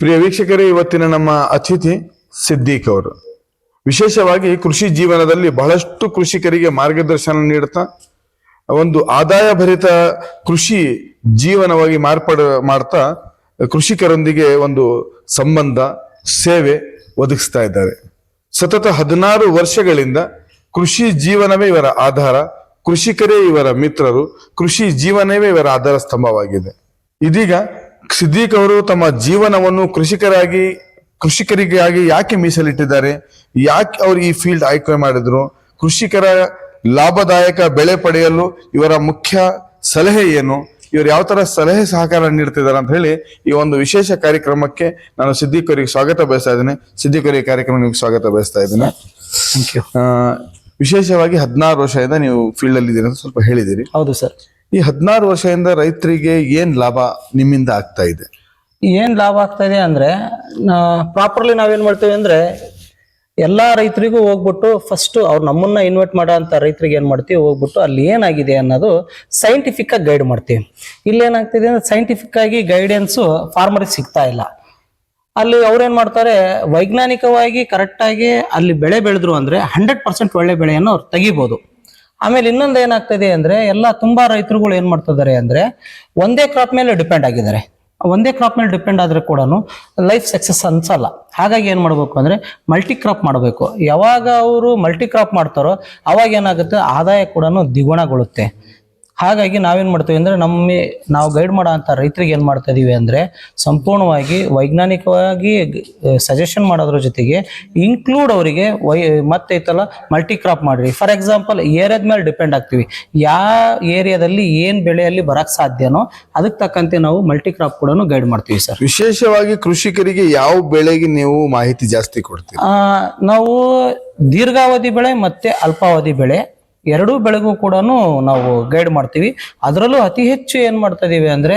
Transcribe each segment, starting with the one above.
ಪ್ರಿಯ ವೀಕ್ಷಕರೇ, ಇವತ್ತಿನ ನಮ್ಮ ಅತಿಥಿ ಸಿದ್ದೀಕ್ ಅವರು. ವಿಶೇಷವಾಗಿ ಕೃಷಿ ಜೀವನದಲ್ಲಿ ಬಹಳಷ್ಟು ಕೃಷಿಕರಿಗೆ ಮಾರ್ಗದರ್ಶನ ನೀಡುತ್ತಾ, ಒಂದು ಆದಾಯ ಭರಿತ ಕೃಷಿ ಜೀವನವಾಗಿ ಮಾರ್ಪಡ, ಮಾಡ್ತಾ, ಕೃಷಿಕರೊಂದಿಗೆ ಒಂದು ಸಂಬಂಧ, ಸೇವೆ ಒದಗಿಸ್ತಾ ಇದ್ದಾರೆ. ಸತತ ಹದಿನಾರು ವರ್ಷಗಳಿಂದ ಕೃಷಿ ಜೀವನವೇ ಇವರ ಆಧಾರ, ಕೃಷಿಕರೇ ಇವರ ಮಿತ್ರರು, ಕೃಷಿ ಜೀವನವೇ ಇವರ ಆಧಾರ ಸ್ತಂಭವಾಗಿದೆ. ಇದೀಗ ಸಿದ್ದೀಕ್ ಅವರು ತಮ್ಮ ಜೀವನವನ್ನು ಕೃಷಿಕರಾಗಿ ಕೃಷಿಕರಿಗಾಗಿ ಯಾಕೆ ಮೀಸಲಿಟ್ಟಿದ್ದಾರೆ? ಯಾಕೆ ಅವರು ಈ ಫೀಲ್ಡ್ ಆಯ್ಕೆ ಮಾಡಿದ್ರು? ಕೃಷಿಕರ ಲಾಭದಾಯಕ ಬೆಳೆ ಪಡೆಯಲು ಇವರ ಮುಖ್ಯ ಸಲಹೆ ಏನು? ಇವರು ಯಾವ ತರ ಸಲಹೆ ಸಹಕಾರ ನೀಡ್ತಿದ್ದಾರೆ ಅಂತ ಹೇಳಿ ಈ ಒಂದು ವಿಶೇಷ ಕಾರ್ಯಕ್ರಮಕ್ಕೆ ನಾನು ಸಿದ್ದೀಕ್ ಅವರಿಗೆ ಸ್ವಾಗತ ಬಯಸ್ತಾ ಇದ್ದೇನೆ. ಸಿದ್ದೀಕ್ ಅವರಿಗೆ ಕಾರ್ಯಕ್ರಮಕ್ಕೆ ಸ್ವಾಗತ ಬಯಸ್ತಾ ಇದ್ದೇನೆ. ವಿಶೇಷವಾಗಿ ಹದಿನಾರು ವರ್ಷದಿಂದ ನೀವು ಫೀಲ್ಡ್ ಅಲ್ಲಿ ಇದ್ದೀರಿ ಅಂತ ಸ್ವಲ್ಪ ಹೇಳಿದಿರಿ ಹೌದು ಸರ್. ಈ ಹದಿನಾರು ವರ್ಷದಿಂದ ರೈತರಿಗೆ ಏನ್ ಲಾಭ ನಿಮ್ಮಿಂದ ಆಗ್ತಾ ಇದೆ? ಏನ್ ಲಾಭ ಆಗ್ತಾ ಇದೆ ಅಂದ್ರೆ ಪ್ರಾಪರ್ಲಿ ನಾವೇನ್ ಮಾಡ್ತೇವೆ ಅಂದ್ರೆ, ಎಲ್ಲಾ ರೈತರಿಗೂ ಹೋಗ್ಬಿಟ್ಟು ಫಸ್ಟ್ ಅವ್ರು ನಮ್ಮನ್ನ ಇನ್ವೈಟ್ ಮಾಡೋ ಅಂತ ರೈತರಿಗೆ ಏನ್ ಮಾಡ್ತೀವಿ, ಹೋಗ್ಬಿಟ್ಟು ಅಲ್ಲಿ ಏನಾಗಿದೆ ಅನ್ನೋದು ಸೈಂಟಿಫಿಕ್ ಆಗಿ ಗೈಡ್ ಮಾಡ್ತೀವಿ. ಇಲ್ಲಿ ಏನಾಗ್ತಿದೆ ಅಂದ್ರೆ ಸೈಂಟಿಫಿಕ್ ಆಗಿ ಗೈಡೆನ್ಸ್ ಫಾರ್ಮರ್ಗೆ ಸಿಗ್ತಾ ಇಲ್ಲ. ಅಲ್ಲಿ ಅವ್ರೇನ್ ಮಾಡ್ತಾರೆ, ವೈಜ್ಞಾನಿಕವಾಗಿ ಕರೆಕ್ಟ್ ಆಗಿ ಅಲ್ಲಿ ಬೆಳೆ ಬೆಳೆದ್ರು ಅಂದ್ರೆ ಹಂಡ್ರೆಡ್ ಪರ್ಸೆಂಟ್ ಒಳ್ಳೆ ಬೆಳೆಯನ್ನು ಅವ್ರು ತೆಗಿಬಹುದು ಆಮೇಲೆ ಇನ್ನೊಂದು ಏನಾಗ್ತದೆ ಅಂದ್ರೆ ಎಲ್ಲ ತುಂಬಾ ರೈತರುಗಳು ಏನ್ ಮಾಡ್ತಿದ್ದಾರೆ ಅಂದ್ರೆ ಒಂದೇ ಕ್ರಾಪ್ ಮೇಲೆ ಡಿಪೆಂಡ್ ಆಗಿದ್ದಾರೆ. ಒಂದೇ ಕ್ರಾಪ್ ಮೇಲೆ ಡಿಪೆಂಡ್ ಆದ್ರೆ ಕೂಡ ಲೈಫ್ ಸಕ್ಸಸ್ ಅನ್ಸಲ್ಲ. ಹಾಗಾಗಿ ಏನು ಮಾಡಬೇಕು ಅಂದ್ರೆ ಮಲ್ಟಿ ಕ್ರಾಪ್ ಮಾಡಬೇಕು. ಯಾವಾಗ ಅವರು ಮಲ್ಟಿ ಕ್ರಾಪ್ ಮಾಡ್ತಾರೋ ಅವಾಗ ಏನಾಗುತ್ತೆ? ಆದಾಯ ಕೂಡ ದ್ವಿಗುಣಗೊಳ್ಳುತ್ತೆ. ಹಾಗಾಗಿ ನಾವೇನು ಮಾಡ್ತೀವಿ ಅಂದ್ರೆ ನಮ್ಮ ನಾವು ಗೈಡ್ ಮಾಡೋ ಅಂತ ರೈತರಿಗೆ ಏನು ಮಾಡ್ತಾ ಇದೀವಿ ಅಂದ್ರೆ ಸಂಪೂರ್ಣವಾಗಿ ವೈಜ್ಞಾನಿಕವಾಗಿ ಸಜೆಷನ್ ಮಾಡೋದ್ರ ಜೊತೆಗೆ ಇನ್ಕ್ಲೂಡ್ ಅವರಿಗೆ ವೈ ಮತ್ತೆ ಐತಲ್ಲ ಮಲ್ಟಿ ಕ್ರಾಪ್ ಮಾಡ್ರಿ ಫಾರ್ ಎಕ್ಸಾಂಪಲ್ ಏರಿಯಾದ ಮೇಲೆ ಡಿಪೆಂಡ್ ಆಗ್ತೀವಿ. ಯಾವ ಏರಿಯಾದಲ್ಲಿ ಏನ್ ಬೆಳೆಯಲ್ಲಿ ಬರಕ್ ಸಾಧ್ಯನೋ ಅದಕ್ಕೆ ತಕ್ಕಂತೆ ನಾವು ಮಲ್ಟಿ ಕ್ರಾಪ್ ಕೂಡ ಗೈಡ್ ಮಾಡ್ತೀವಿ ಸರ್. ವಿಶೇಷವಾಗಿ ಕೃಷಿಕರಿಗೆ ಯಾವ ಬೆಳೆಗೆ ನೀವು ಮಾಹಿತಿ ಜಾಸ್ತಿ ಕೊಡ್ತೀವಿ ನಾವು ದೀರ್ಘಾವಧಿ ಬೆಳೆ ಮತ್ತೆ ಅಲ್ಪಾವಧಿ ಬೆಳೆ ಎರಡೂ ಬೆಳೆಗೂ ಕೂಡ ನಾವು ಗೈಡ್ ಮಾಡ್ತೀವಿ. ಅದರಲ್ಲೂ ಅತಿ ಹೆಚ್ಚು ಏನ್ ಮಾಡ್ತಾ ಇದೀವಿ ಅಂದ್ರೆ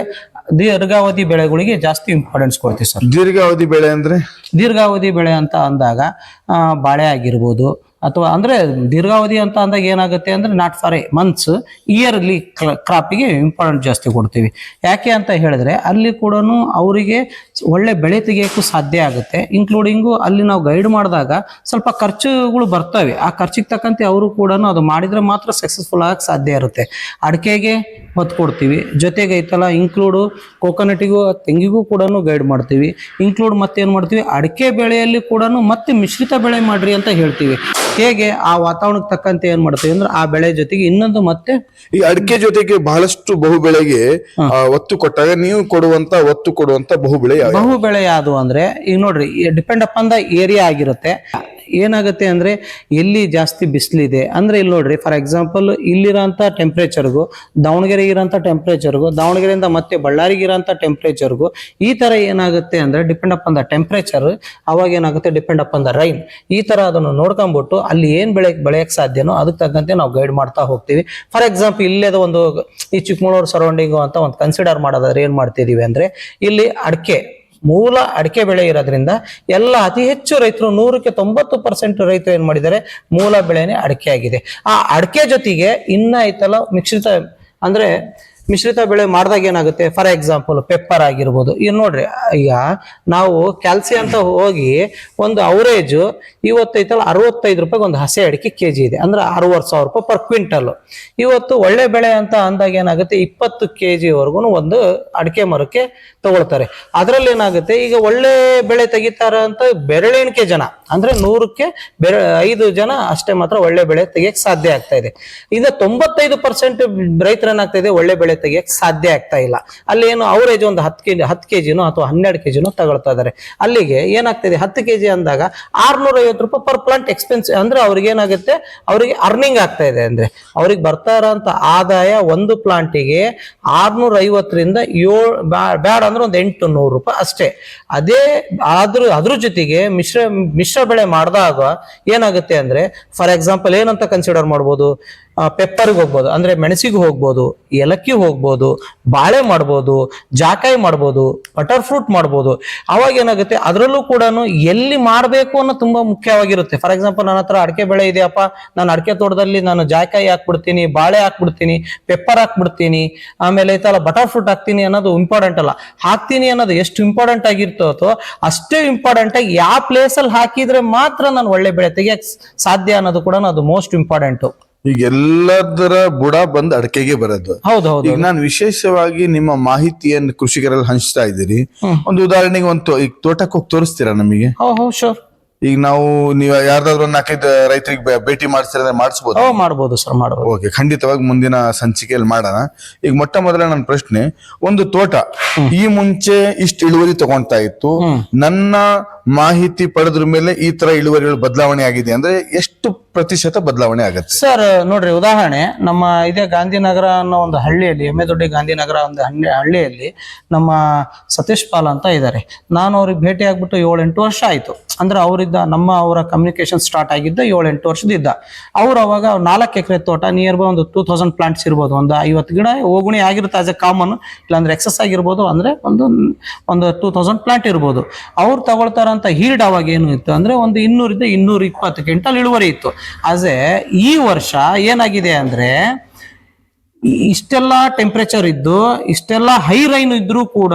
ದೀರ್ಘಾವಧಿ ಬೆಳೆಗಳಿಗೆ ಜಾಸ್ತಿ ಇಂಪಾರ್ಟೆನ್ಸ್ ಕೊಡ್ತೀವಿ ಸರ್. ದೀರ್ಘಾವಧಿ ಬೆಳೆ ಅಂದ್ರೆ? ದೀರ್ಘಾವಧಿ ಬೆಳೆ ಅಂತ ಅಂದಾಗ ಬಾಳೆ ಆಗಿರ್ಬೋದು ಅಥವಾ ಅಂದ್ರೆ ದೀರ್ಘಾವಧಿ ಅಂತ ಅಂದಾಗ ಏನಾಗುತ್ತೆ ಅಂದ್ರೆ not for a months yearly ಕ್ರಾಪಿಗೆ important ಜಾಸ್ತಿ ಕೊಡ್ತೀವಿ. ಯಾಕೆ ಅಂತ ಹೇಳಿದ್ರೆ ಅಲ್ಲಿ ಕೂಡ ಅವರಿಗೆ ಒಳ್ಳೆ ಬೆಳೆ ತೆಗಿಯೋಕ್ಕೂ ಸಾಧ್ಯ ಆಗುತ್ತೆ. ಇನ್ಕ್ಲೂಡಿಂಗು ಅಲ್ಲಿ ನಾವು ಗೈಡ್ ಮಾಡಿದಾಗ ಸ್ವಲ್ಪ ಖರ್ಚುಗಳು ಬರ್ತವೆ. ಆ ಖರ್ಚಿಗೆ ತಕ್ಕಂತೆ ಅವರು ಕೂಡ ಅದು ಮಾಡಿದ್ರೆ ಮಾತ್ರ ಸಕ್ಸಸ್ಫುಲ್ ಆಗಕ್ಕೆ ಸಾಧ್ಯ ಇರುತ್ತೆ. ಅಡಿಕೆಗೆ ಹೊತ್ತು ಕೊಡ್ತೀವಿ. ಜೊತೆಗೆ ಐತಲ್ಲ ಇನ್ಕ್ಲೂಡು ಕೋಕೋನಟಿಗೂ ತೆಂಗಿಗೂ ಕೂಡ ಗೈಡ್ ಮಾಡ್ತೀವಿ. ಇನ್ಕ್ಲೂಡ್ ಮತ್ತೆ ಏನು ಮಾಡ್ತೀವಿ? ಅಡಿಕೆ ಬೆಳೆಯಲ್ಲಿ ಕೂಡ ಮತ್ತೆ ಮಿಶ್ರಿತ ಬೆಳೆ ಮಾಡ್ರಿ ಅಂತ ಹೇಳ್ತೀವಿ. ಹೇಗೆ? ಆ ವಾತಾವರಣಕ್ಕೆ ತಕ್ಕಂತೆ ಏನ್ ಮಾಡ್ತೀವಿ ಅಂದ್ರೆ ಆ ಬೆಳೆ ಜೊತೆಗೆ ಇನ್ನೊಂದು ಮತ್ತೆ ಈ ಅಡಿಕೆ ಜೊತೆಗೆ ಬಹಳಷ್ಟು ಬಹು ಬೆಳೆಗೆ ಒತ್ತು ಕೊಟ್ಟಾಗ ನೀವು ಕೊಡುವಂತ ಒತ್ತು ಕೊಡುವಂತ ಬಹು ಬೆಳೆ? ಬಹು ಬೆಳೆ ಯಾವುದು ಅಂದ್ರೆ ಈಗ ನೋಡ್ರಿ ಡಿಪೆಂಡ್ ಅಪಾನ್ ದ ಏರಿಯಾ ಆಗಿರುತ್ತೆ. ಏನಾಗುತ್ತೆ ಅಂದರೆ ಎಲ್ಲಿ ಜಾಸ್ತಿ ಬಿಸಿಲಿದೆ, ಅಂದರೆ ಇಲ್ಲಿ ನೋಡ್ರಿ ಫಾರ್ ಎಕ್ಸಾಂಪಲ್ ಇಲ್ಲಿರೋಂಥ ಟೆಂಪ್ರೇಚರ್ಗೂ ದಾವಣಗೆರೆ ಇರೋಂಥ ಟೆಂಪ್ರೇಚರ್ಗೂ ದಾವಣಗೆರೆಯಿಂದ ಮತ್ತೆ ಬಳ್ಳಾರಿಗೆ ಇರೋಂಥ ಟೆಂಪ್ರೇಚರ್ಗೂ ಈ ಥರ ಏನಾಗುತ್ತೆ ಅಂದರೆ depend upon the temperature ಅವಾಗ ಏನಾಗುತ್ತೆ depend upon the rain ಈ ಥರ ಅದನ್ನು ನೋಡ್ಕೊಂಬಿಟ್ಟು ಅಲ್ಲಿ ಏನು ಬೆಳೆ ಬೆಳೆಯೋಕ್ಕೆ ಸಾಧ್ಯನೋ ಅದಕ್ಕೆ ತಕ್ಕಂತೆ ನಾವು ಗೈಡ್ ಮಾಡ್ತಾ ಹೋಗ್ತೀವಿ. ಫಾರ್ ಎಕ್ಸಾಂಪಲ್ ಇಲ್ಲೇದ ಒಂದು ಈ ಚಿಕ್ಕಮಗಳೂರು ಸರೌಂಡಿಂಗು ಅಂತ ಒಂದು ಕನ್ಸಿಡರ್ ಮಾಡೋದಾದ್ರೆ ಏನು ಮಾಡ್ತಿದ್ದೀವಿ ಅಂದರೆ, ಇಲ್ಲಿ ಅಡಿಕೆ ಮೂಲ ಅಡಿಕೆ ಬೆಳೆ ಇರೋದ್ರಿಂದ ಎಲ್ಲ ಅತಿ ಹೆಚ್ಚು ರೈತರು ನೂರಕ್ಕೆ ತೊಂಬತ್ತು ಪರ್ಸೆಂಟ್ ರೈತರು ಏನು ಮಾಡಿದ್ದಾರೆ? ಮೂಲ ಬೆಳೆನೇ ಅಡಿಕೆ ಆಗಿದೆ ಆ ಅಡಿಕೆ ಜೊತೆಗೆ ಇನ್ನ ಐತಲ್ಲ ಮಿಶ್ರಿತ ಅಂದ್ರೆ ಮಿಶ್ರಿತ ಬೆಳೆ ಮಾಡಿದಾಗ ಏನಾಗುತ್ತೆ? ಫಾರ್ ಎಕ್ಸಾಂಪಲ್ ಪೆಪ್ಪರ್ ಆಗಿರ್ಬೋದು. ಈಗ ನೋಡ್ರಿ, ಈಗ ನಾವು ಕ್ಯಾಲ್ಸಿ ಅಂತ ಹೋಗಿ ಒಂದು ಅವರೇಜ್ ಇವತ್ತೈತಲ್ಲ ಅರವತ್ತೈದು ರೂಪಾಯಿಗೆ ಒಂದು ಹಸಿ ಅಡಿಕೆ ಕೆ ಜಿ ಇದೆ. ಅಂದ್ರೆ ಅರವತ್ತು ಸಾವಿರ ರೂಪಾಯಿ ಪರ್ ಕ್ವಿಂಟಲ್ ಇವತ್ತು ಒಳ್ಳೆ ಬೆಳೆ ಅಂತ ಅಂದಾಗ ಏನಾಗುತ್ತೆ? ಇಪ್ಪತ್ತು ಕೆ ಜಿವರೆಗೂ ಒಂದು ಅಡಿಕೆ ಮರಕ್ಕೆ ತಗೊಳ್ತಾರೆ. ಅದರಲ್ಲಿ ಏನಾಗುತ್ತೆ? ಈಗ ಒಳ್ಳೆ ಬೆಳೆ ತೆಗಿತಾರ ಅಂತ ಬೆರಳೆಣಿಕೆ ಜನ, ಅಂದ್ರೆ ನೂರಕ್ಕೆ ಬೆರ, ಐದು ಜನ ಅಷ್ಟೇ ಮಾತ್ರ ಒಳ್ಳೆ ಬೆಳೆ ತೆಗಿಯಕ್ಕೆ ಸಾಧ್ಯ ಆಗ್ತಾ ಇದೆ. ಈಗ ತೊಂಬತ್ತೈದು ಪರ್ಸೆಂಟ್ ರೈತರೇನಾಗ್ತಾ ಇದೆ? ಒಳ್ಳೆ ಬೆಳೆ ತೆಗಿಯಕ್ ಸಾಧ್ಯ ಆಗ್ತಾ ಇಲ್ಲ. ಅಲ್ಲಿ ಏನು ಅವರೇಜ್ ಒಂದು ಹತ್ತು ಕೆಜಿ, ಹತ್ತು ಕೆಜಿನೋ ಅಥವಾ ಹನ್ನೆರಡು ಕೆಜಿನೋ ತಗೊಳ್ತಾ ಇದಾರೆ ಅಲ್ಲಿಗೆ ಏನಾಗ್ತಿದೆ ಹತ್ತು ಕೆಜಿ ಅಂದಾಗ ಆರ್ನೂರ ಐವತ್ತು ರೂಪಾಯಿ ಪರ್ ಪ್ಲಾಂಟ್ ಎಕ್ಸ್ಪೆನ್ಸ್ ಅಂದ್ರೆ ಅವ್ರಿಗೆ ಏನಾಗುತ್ತೆ? ಅವರಿಗೆ ಅರ್ನಿಂಗ್ ಆಗ್ತಾ ಇದೆ ಅಂದ್ರೆ. ಅವ್ರಿಗೆ ಬರ್ತಾ ಇರೋಂಥ ಆದಾಯ ಒಂದು ಪ್ಲಾಂಟಿಗೆ ಆರ್ನೂರ ಐವತ್ತರಿಂದ ಏಳು ಬ್ಯಾಡ ಅಂದ್ರೆ ಒಂದು ಎಂಟು ನೂರು ರೂಪಾಯಿ ಅಷ್ಟೇ. ಅದೇ ಆದ್ರೂ, ಅದ್ರ ಜೊತೆಗೆ ಮಿಶ್ರ ಮಿಶ್ರ ಬೆಳೆ ಮಾಡಿದಾಗ ಏನಾಗುತ್ತೆ ಅಂದ್ರೆ ಫಾರ್ ಎಕ್ಸಾಂಪಲ್ ಏನಂತ ಕನ್ಸಿಡರ್ ಮಾಡ್ಬೋದು? ಪೆಪ್ಪರ್ಗೆ ಹೋಗ್ಬೋದು, ಅಂದ್ರೆ ಮೆಣಸಿಗೆ ಹೋಗ್ಬೋದು, ಏಲಕ್ಕಿ ಹೋಗ್ಬೋದು, ಬಾಳೆ ಮಾಡ್ಬೋದು, ಜಾಕಾಯಿ ಮಾಡ್ಬೋದು ಬಟರ್ ಫ್ರೂಟ್ ಮಾಡ್ಬೋದು. ಅವಾಗ ಏನಾಗುತ್ತೆ, ಅದರಲ್ಲೂ ಕೂಡ ಎಲ್ಲಿ ಮಾಡಬೇಕು ಅನ್ನೋ ತುಂಬಾ ಮುಖ್ಯವಾಗಿರುತ್ತೆ. ಫಾರ್ ಎಕ್ಸಾಂಪಲ್ ನನ್ನ ಹತ್ರ ಅಡಿಕೆ ಬೆಳೆ ಇದೆಯಪ್ಪ, ನಾನು ಅಡಿಕೆ ತೋಟದಲ್ಲಿ ನಾನು ಜಾಕಾಯಿ ಹಾಕ್ಬಿಡ್ತೀನಿ, ಬಾಳೆ ಹಾಕ್ಬಿಡ್ತೀನಿ ಪೆಪ್ಪರ್ ಹಾಕ್ಬಿಡ್ತೀನಿ, ಆಮೇಲೆ ಐತಲ್ಲ ಬಟರ್ ಫ್ರೂಟ್ ಹಾಕ್ತೀನಿ ಅನ್ನೋದು ಇಂಪಾರ್ಟೆಂಟ್ ಅಲ್ಲ. ಹಾಕ್ತೀನಿ ಅನ್ನೋದು ಎಷ್ಟು ಇಂಪಾರ್ಟೆಂಟ್ ಆಗಿರ್ತೋ ಅಷ್ಟೇ ಇಂಪಾರ್ಟೆಂಟ್ ಆಗಿ ಯಾವ ಪ್ಲೇಸಲ್ಲಿ ಹಾಕಿದ್ರೆ ಮಾತ್ರ ನಾನು ಒಳ್ಳೆ ಬೆಳೆ ತೆಗಿಯಕ್ಕೆ ಸಾಧ್ಯ ಅನ್ನೋದು ಕೂಡ ಅದು ಮೋಸ್ಟ್ ಇಂಪಾರ್ಟೆಂಟ್ ಈಗ ಎಲ್ಲದರ ಬುಡ ಬಂದ್ ಅಡಕೆಗೆ ಬರೋದು. ಹೌದು ಹೌದು ಈಗ ನಾನು ವಿಶೇಷವಾಗಿ ನಿಮ್ಮ ಮಾಹಿತಿಯನ್ನು ಕೃಷಿಕರಲ್ಲಿ ಹಂಚ್ತಾ ಇದ್ದೀರಿ. ಒಂದು ಉದಾಹರಣೆಗೆ ಒಂದು ಈಗ ತೋಟಕ್ಕೆ ಹೋಗಿ ತೋರಿಸ್ತೀರಾ ನಮಗೆ? ಶೋರ್ ಈಗ ನಾವು ನೀವು ಯಾರ್ದಾದ್ರು ಒಂದ್ ನಾಲ್ಕೈದು ರೈತರಿಗೆ ಭೇಟಿ ಮಾಡಿಸ್ತಾರೆ ಮಾಡಿಸ್ಬೋದು? ಮಾಡಬಹುದು ಮಾಡ್ಬೋದು ಸರ್ ಮಾಡಬಹುದು ಓಕೆ ಖಂಡಿತವಾಗಿ ಮುಂದಿನ ಸಂಚಿಕೆಯಲ್ಲಿ ಮಾಡೋಣ. ಈಗ ಮೊಟ್ಟ ಮೊದಲ ನನ್ನ ಪ್ರಶ್ನೆ ಒಂದು ತೋಟ ಈ ಮುಂಚೆ ಇಷ್ಟು ಇಳುವರಿ ತಗೊಂತಾ ಇತ್ತು. ನನ್ನ ಮಾಹಿತಿ ಪಡೆದ್ರ ಮೇಲೆ ಈ ತರ ಇಳುವರಿಗಳು ಬದಲಾವಣೆ ಆಗಿದೆ ಅಂದ್ರೆ ಎಷ್ಟು ಪ್ರತಿಶತ ಬದಲಾವಣೆ ಆಗುತ್ತೆ? ಸರ್, ನೋಡ್ರಿ, ಉದಾಹರಣೆ, ನಮ್ಮ ಇದೇ ಗಾಂಧಿನಗರ ಅನ್ನೋ ಒಂದು ಹಳ್ಳಿಯಲ್ಲಿ ಎಮ್ಮೆ ದೊಡ್ಡಿ ಗಾಂಧಿನಗರ ಒಂದು ಹಳ್ಳಿ, ಹಳ್ಳಿಯಲ್ಲಿ ನಮ್ಮ ಸತೀಶ್ ಪಾಲ್ ಅಂತ ಇದ್ದಾರೆ ನಾನು ಅವ್ರಿಗೆ ಭೇಟಿ ಆಗ್ಬಿಟ್ಟು ಏಳೆಂಟು ವರ್ಷ ಆಯ್ತು. ಅಂದ್ರೆ ಅವರಿದ್ದ, ನಮ್ಮ ಅವರ ಕಮ್ಯುನಿಕೇಶನ್ ಸ್ಟಾರ್ಟ್ ಆಗಿದ್ದ ಏಳೆಂಟು ವರ್ಷದಿದ್ದ. ಅವ್ರು ಅವಾಗ ನಾಲ್ಕು ಎಕರೆ ತೋಟ ನಿಯರ್ ಬೈ ಒಂದು ಟೂ ತೌಸಂಡ್ ಪ್ಲಾಂಟ್ಸ್ ಇರ್ಬೋದು. ಒಂದು ಐವತ್ತು ಗಿಡ ಹೋಗುಣಿ ಆಗಿರುತ್ತೆ ಆಸ್ ಎ ಕಾಮನ್ ಇಲ್ಲಾಂದ್ರೆ ಎಕ್ಸಸ್ ಆಗಿರ್ಬೋದು. ಅಂದ್ರೆ ಒಂದು ಒಂದು ಟೂ ತೌಸಂಡ್ ಪ್ಲಾಂಟ್ ಇರ್ಬೋದು. ಅವ್ರು ತಗೊಳ್ತಾರಂತ ಹೀಲ್ಡ್ ಅವಾಗ ಏನು ಇತ್ತು ಅಂದ್ರೆ ಒಂದು ಇನ್ನೂರಿಂದ ಇನ್ನೂರ ಇಪ್ಪತ್ತು ಕ್ವಿಂಟಲ್ ಇಳುವರಿ ಇತ್ತು. ಆದ್ರೆ ಈ ವರ್ಷ ಏನಾಗಿದೆ ಅಂದ್ರೆ ಇಷ್ಟೆಲ್ಲ ಟೆಂಪರೇಚರ್ ಇದ್ದು, ಇಷ್ಟೆಲ್ಲ ಹೈ ರೈನ್ ಇದ್ರೂ ಕೂಡ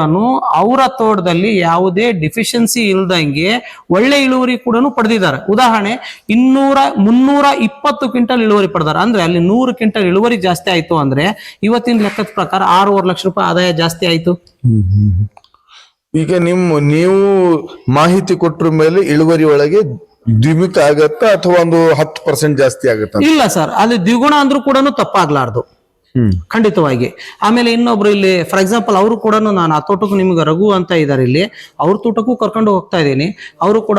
ಅವರ ತೋಟದಲ್ಲಿ ಯಾವುದೇ ಡಿಫಿಷಿಯನ್ಸಿ ಇಲ್ದಂಗೆ ಒಳ್ಳೆ ಇಳುವರಿ ಕೂಡ ಪಡೆದಿದ್ದಾರೆ. ಉದಾಹರಣೆ, ಇನ್ನೂರ ಮುನ್ನೂರ ಇಪ್ಪತ್ತು ಕ್ವಿಂಟಲ್ ಇಳುವರಿ ಪಡೆದಾರೆ ಅಂದ್ರೆ ಅಲ್ಲಿ ನೂರು ಕ್ವಿಂಟಲ್ ಇಳುವರಿ ಜಾಸ್ತಿ ಆಯ್ತು ಅಂದ್ರೆ ಇವತ್ತಿನ ಲೆಕ್ಕದ ಪ್ರಕಾರ ಆರೂವರೆ ಲಕ್ಷ ರೂಪಾಯಿ ಆದಾಯ ಜಾಸ್ತಿ ಆಯ್ತು. ಈಗ ನಿಮ್ಮ ನೀವು ಮಾಹಿತಿ ಕೊಟ್ರ ಮೇಲೆ ಇಳುವರಿ ಒಳಗೆ ದ್ವಿಮಿತ ಆಗತ್ತಾ ಅಥವಾ ಒಂದು ಹತ್ತು ಪರ್ಸೆಂಟ್ ಜಾಸ್ತಿ ಆಗತ್ತ? ಇಲ್ಲ ಸರ್ ಅಲ್ಲಿ ದ್ವಿಗುಣ ಅಂದ್ರೂ ಕೂಡ ತಪ್ಪಾಗ್ಲಾರ್ದು. ಖಂಡಿತವಾಗಿ. ಆಮೇಲೆ ಇನ್ನೊಬ್ರು ಇಲ್ಲಿ ಫಾರ್ ಎಕ್ಸಾಂಪಲ್ ಅವರು ಕೂಡ ನಾನು ಆ ತೋಟಕ್ಕೂ ನಿಮ್ಗೆ ರಘು ಅಂತ ಇದ್ದಾರೆ ಇಲ್ಲಿ. ಅವ್ರ ತೋಟಕ್ಕೂ ಕರ್ಕೊಂಡು ಹೋಗ್ತಾ ಇದ್ದೀನಿ. ಅವರು ಕೂಡ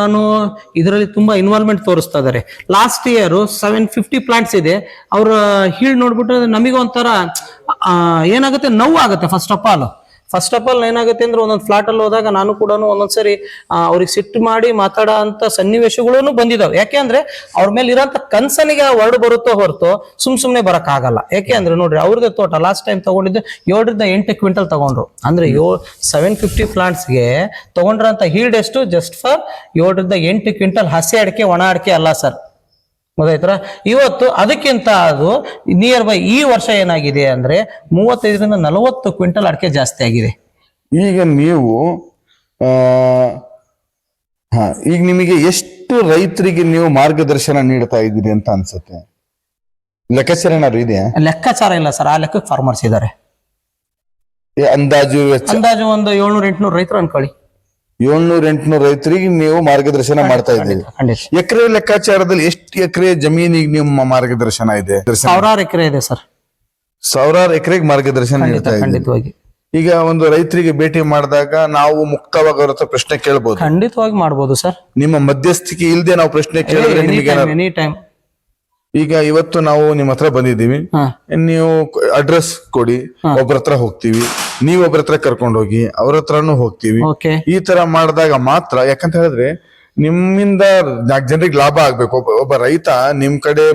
ಇದರಲ್ಲಿ ತುಂಬಾ ಇನ್ವಾಲ್ವ್ಮೆಂಟ್ ತೋರಿಸ್ತಾ ಇದಾರೆ. Last year seven fifty plants ಇದೆ. ಅವ್ರ ಹೀಳ್ ನೋಡ್ಬಿಟ್ಟು ನಮಗೆ ಒಂಥರ ಏನಾಗುತ್ತೆ? ನೋವು ಆಗುತ್ತೆ first of all first of all ಏನಾಗುತ್ತೆ ಅಂದ್ರೆ ಒಂದೊಂದು ಫ್ಲಾಟ್ ಅಲ್ಲಿ ಹೋದಾಗ ನಾನು ಕೂಡ ಒಂದೊಂದ್ಸರಿ ಆ, ಅವ್ರಿಗೆ ಸಿಟ್ಟು ಮಾಡಿ ಮಾತಾಡೋ ಅಂತ ಸನ್ನಿವೇಶಗಳು ಬಂದಿದಾವೆ. ಯಾಕೆ ಅಂದ್ರೆ ಅವ್ರ ಮೇಲೆ ಇರೋಂತ ಕನ್ಸನಿಗೆ ವರ್ಡ್ ಬರುತ್ತೋ ಹೊರತು ಸುಮ್ ಸುಮ್ನೆ ಬರಕ್ ಆಗಲ್ಲ. ಯಾಕೆ ಅಂದ್ರೆ ನೋಡ್ರಿ ಅವ್ರಿಗೆ ತೋಟ ಲಾಸ್ಟ್ ಟೈಮ್ ತಗೊಂಡಿದ್ದು ಏಳರಿಂದ ಎಂಟು ಕ್ವಿಂಟಲ್ ತಗೊಂಡ್ರು. ಅಂದ್ರೆ ಏಳು ಸೆವೆನ್ ಫಿಫ್ಟಿ ಪ್ಲಾಂಟ್ಸ್ಗೆ ತಗೊಂಡ್ರಂತ ಹೀಲ್ಡ್ ಎಷ್ಟು? ಜಸ್ಟ್ ಫಾರ್ ಏಳರಿಂದ ಎಂಟು ಕ್ವಿಂಟಲ್ ಹಸಿ ಅಡಿಕೆ ಒಣ ಅಡಿಕೆ ಅಲ್ಲ ಸರ್ ಗೊತ್ತಾಯ್ತರ ಇವತ್ತು ಅದಕ್ಕಿಂತ ಅದು ನಿಯರ್ ಬೈ ಈ ವರ್ಷ ಏನಾಗಿದೆ ಅಂದ್ರೆ ಮೂವತ್ತೈದರಿಂದ ನಲವತ್ತು ಕ್ವಿಂಟಲ್ ಅಡಿಕೆ ಜಾಸ್ತಿ ಆಗಿದೆ. ಈಗ ನೀವು ಹಾ ಈಗ ನಿಮಗೆ ಎಷ್ಟು ರೈತರಿಗೆ ನೀವು ಮಾರ್ಗದರ್ಶನ ನೀಡ್ತಾ ಇದ್ದೀರಿ ಅಂತ ಅನ್ಸುತ್ತೆ? ಲೆಕ್ಕಾಚಾರ ಏನಾದ್ರು ಇದೆಯಾ? ಲೆಕ್ಕಾಚಾರ ಇಲ್ಲ ಸರ್ ಆ ಲೆಕ್ಕಕ್ಕೆ ಫಾರ್ಮರ್ಸ್ ಇದ್ದಾರೆ. ಅಂದಾಜು ಅಂದಾಜು ಒಂದು ಏಳ್ನೂರ ಎಂಟ್ನೂರು ರೈತರು ಅನ್ಕೊಳ್ಳಿ ಏಳ್ನೂರ ಎಂಟ್ನೂರ ರೈತರಿಗೆ ನೀವು ಮಾರ್ಗದರ್ಶನ ಮಾಡ್ತಾ ಇದ್ದೀರಿ. ಖಂಡಿತ ಎಕರೆ ಲೆಕ್ಕಾಚಾರದಲ್ಲಿ ಎಷ್ಟು ಎಕರೆ ಜಮೀನಿಗೆ ನಿಮ್ಮ ಮಾರ್ಗದರ್ಶನ ಇದೆ? ಸಾವಿರಾರು ಎಕರೆ ಇದೆ ಸರ್. ಸಾವಿರಾರು ಎಕರೆಗೆ ಮಾರ್ಗದರ್ಶನ ನೀಡ್ತಾ ಖಂಡಿತವಾಗಿ. ಈಗ ಒಂದು ರೈತರಿಗೆ ಭೇಟಿ ಮಾಡಿದಾಗ ನಾವು ಮುಕ್ತವಾಗಿ ಅವ್ರ ಹತ್ರ ಪ್ರಶ್ನೆ ಕೇಳಬಹುದು ಖಂಡಿತವಾಗಿ ಮಾಡಬಹುದು ಸರ್. ನಿಮ್ಮ ಮಧ್ಯಸ್ಥಿಕೆ ಇಲ್ಲದೆ ನಾವು ಪ್ರಶ್ನೆ ಕೇಳಿದ್ರೆ ನಿಮಗೆ ಎನಿ ಟೈಮ್ ಈಗ ಇವತ್ತು ನಾವು ನಿಮ್ಮ ಹತ್ರ ಬಂದಿದ್ದೀವಿ. ನೀವು ಅಡ್ರೆಸ್ ಕೊಡಿ. ಒಬ್ಬರ ಹತ್ರ ಹೋಗ್ತೀವಿ. ನೀವ್ ಒಬ್ಬರ ಹತ್ರ ಕರ್ಕೊಂಡು ಹೋಗಿ ಅವ್ರ ಹತ್ರನು ಹೋಗ್ತೀವಿ. ಈ ತರ ಮಾಡಿದಾಗ ಮಾತ್ರ ಯಾಕಂತ ಹೇಳಿದ್ರೆ ನಿಮ್ಮಿಂದ ನಾಲ್ಕು ಜನರಿಗೆ ಲಾಭ ಆಗ್ಬೇಕು. ಒಬ್ಬ ಒಬ್ಬ ರೈತ ನಿಮ್ ಕಡೆ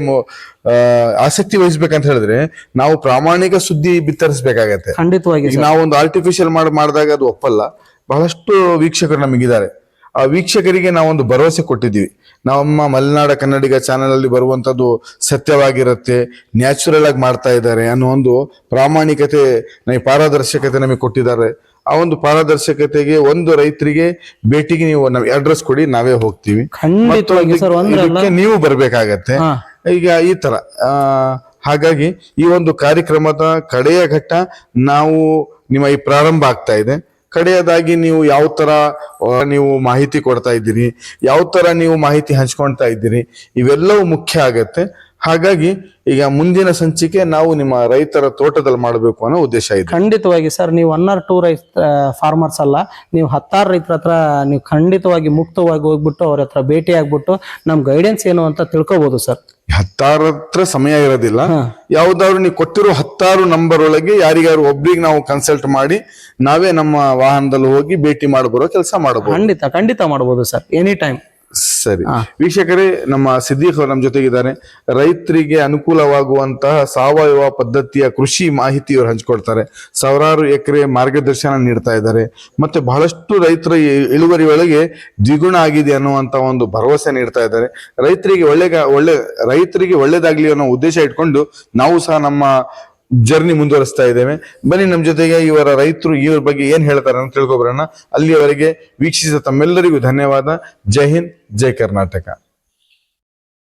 ಆಸಕ್ತಿ ವಹಿಸ್ಬೇಕಂತ ಹೇಳಿದ್ರೆ ನಾವು ಪ್ರಾಮಾಣಿಕ ಸುದ್ದಿ ಬಿತ್ತರಿಸಬೇಕಾಗತ್ತೆ. ಖಂಡಿತವಾಗಿ ನಾವು ಒಂದು ಆರ್ಟಿಫಿಷಿಯಲ್ ಮಾಡಿ ಮಾಡಿದಾಗ ಅದು ಒಪ್ಪಲ್ಲ. ಬಹಳಷ್ಟು ವೀಕ್ಷಕರು ನಮಗಿದ್ದಾರೆ. ಆ ವೀಕ್ಷಕರಿಗೆ ನಾವೊಂದು ಭರವಸೆ ಕೊಟ್ಟಿದ್ದೀವಿ. ನಮ್ಮ ಮಲೆನಾಡ ಕನ್ನಡಿಗ ಚಾನೆಲ್ ಅಲ್ಲಿ ಬರುವಂತದ್ದು ಸತ್ಯವಾಗಿರುತ್ತೆ ನ್ಯಾಚುರಲ್ ಆಗಿ ಮಾಡ್ತಾ ಇದ್ದಾರೆ ಅನ್ನೋ ಒಂದು ಪ್ರಾಮಾಣಿಕತೆ ನಮಗೆ ಪಾರದರ್ಶಕತೆ ನಮಗೆ ಕೊಟ್ಟಿದ್ದಾರೆ. ಆ ಒಂದು ಪಾರದರ್ಶಕತೆಗೆ ಒಂದು ರೈತರಿಗೆ ಭೇಟಿಗೆ ನೀವು ನಮ್ಗೆ ಅಡ್ರೆಸ್ ಕೊಡಿ ನಾವೇ ಹೋಗ್ತೀವಿ. ನೀವು ಬರ್ಬೇಕಾಗತ್ತೆ. ಈಗ ಈ ತರ ಹಾಗಾಗಿ ಈ ಒಂದು ಕಾರ್ಯಕ್ರಮದ ಕಡೆಯ ಘಟ್ಟ ನಾವು ನಿಮ್ಮ ಈ ಪ್ರಾರಂಭ ಆಗ್ತಾ ಇದೆ. ಕಡೆಯದಾಗಿ ನೀವು ಯಾವ ಥರ ನೀವು ಮಾಹಿತಿ ಕೊಡ್ತಾ ಇದ್ದೀರಿ, ಯಾವ ಥರ ನೀವು ಮಾಹಿತಿ ಹಂಚ್ಕೊಳ್ತಾ ಇದ್ದೀರಿ, ಇವೆಲ್ಲವೂ ಮುಖ್ಯ ಆಗತ್ತೆ. ಹಾಗಾಗಿ ಈಗ ಮುಂದಿನ ಸಂಚಿಕೆ ನಾವು ನಿಮ್ಮ ರೈತರ ತೋಟದಲ್ಲಿ ಮಾಡಬೇಕು ಅನ್ನೋ ಉದ್ದೇಶ ಇದೆ. ಖಂಡಿತವಾಗಿ ಸರ್ ನೀವು ಒನ್ ಆರ್ ಟೂ ರೈತ ಫಾರ್ಮರ್ಸ್ ಅಲ್ಲ ನೀವು ಹತ್ತಾರು ರೈತರ ಹತ್ರ ನೀವು ಖಂಡಿತವಾಗಿ ಮುಕ್ತವಾಗಿ ಹೋಗ್ಬಿಟ್ಟು ಅವ್ರ ಹತ್ರ ಭೇಟಿ ಆಗ್ಬಿಟ್ಟು ನಮ್ ಗೈಡೆನ್ಸ್ ಏನು ಅಂತ ತಿಳ್ಕೊಬಹುದು ಸರ್. ಹತ್ತಾರು ಹತ್ರ ಸಮಯ ಇರೋದಿಲ್ಲ. ಯಾವ್ದಾದ್ರು ನೀವು ಕೊಟ್ಟಿರೋ ಹತ್ತಾರು ನಂಬರ್ ಒಳಗೆ ಯಾರಿಗಾರು ಒಬ್ರಿಗೆ ನಾವು ಕನ್ಸಲ್ಟ್ ಮಾಡಿ ನಾವೇ ನಮ್ಮ ವಾಹನದಲ್ಲಿ ಹೋಗಿ ಭೇಟಿ ಮಾಡಬರೋ ಕೆಲಸ ಮಾಡಬಹುದು ಖಂಡಿತ ಖಂಡಿತ ಮಾಡ್ಬೋದು ಸರ್ ಎನಿ ಟೈಮ್ ಸರಿ. ವೀಕ್ಷಕರೇ ನಮ್ಮ ಸಿದ್ದೀಕ್ ಅವರು ನಮ್ಮ ಜೊತೆಗಿದ್ದಾರೆ. ರೈತರಿಗೆ ಅನುಕೂಲವಾಗುವಂತಹ ಸಾವಯವ ಪದ್ಧತಿಯ ಕೃಷಿ ಮಾಹಿತಿ ಇವರು ಹಂಚ್ಕೊಳ್ತಾರೆ ಸಾವಿರಾರು ಎಕರೆ ಮಾರ್ಗದರ್ಶನ ನೀಡ್ತಾ ಇದ್ದಾರೆ. ಮತ್ತೆ ಬಹಳಷ್ಟು ರೈತರ ಇಳುವರಿ ಒಳಗೆ ದ್ವಿಗುಣ ಆಗಿದೆ ಅನ್ನುವಂತ ಒಂದು ಭರವಸೆ ನೀಡ್ತಾ ಇದ್ದಾರೆ. ರೈತರಿಗೆ ಒಳ್ಳೆ ಒಳ್ಳೆ ರೈತರಿಗೆ ಒಳ್ಳೇದಾಗ್ಲಿ ಅನ್ನೋ ಉದ್ದೇಶ ಇಟ್ಕೊಂಡು ನಾವು ಸಹ ನಮ್ಮ ಜರ್ನಿ ಮುಂದುವರಿಸ್ತಾ ಇದ್ದೇವೆ. ಬನ್ನಿ ನಮ್ಮ ಜೊತೆಗೆ ಇವರ ರೈತರು ಇವರ ಬಗ್ಗೆ ಏನ್ ಹೇಳ್ತಾರೆ ಅಂತ ತಿಳ್ಕೊಬರೋಣ. ಅಲ್ಲಿಯವರೆಗೆ ವೀಕ್ಷಿಸಿದ ತಮ್ಮೆಲ್ಲರಿಗೂ ಧನ್ಯವಾದ. ಜೈ ಹಿಂದ್, ಜೈ ಕರ್ನಾಟಕ.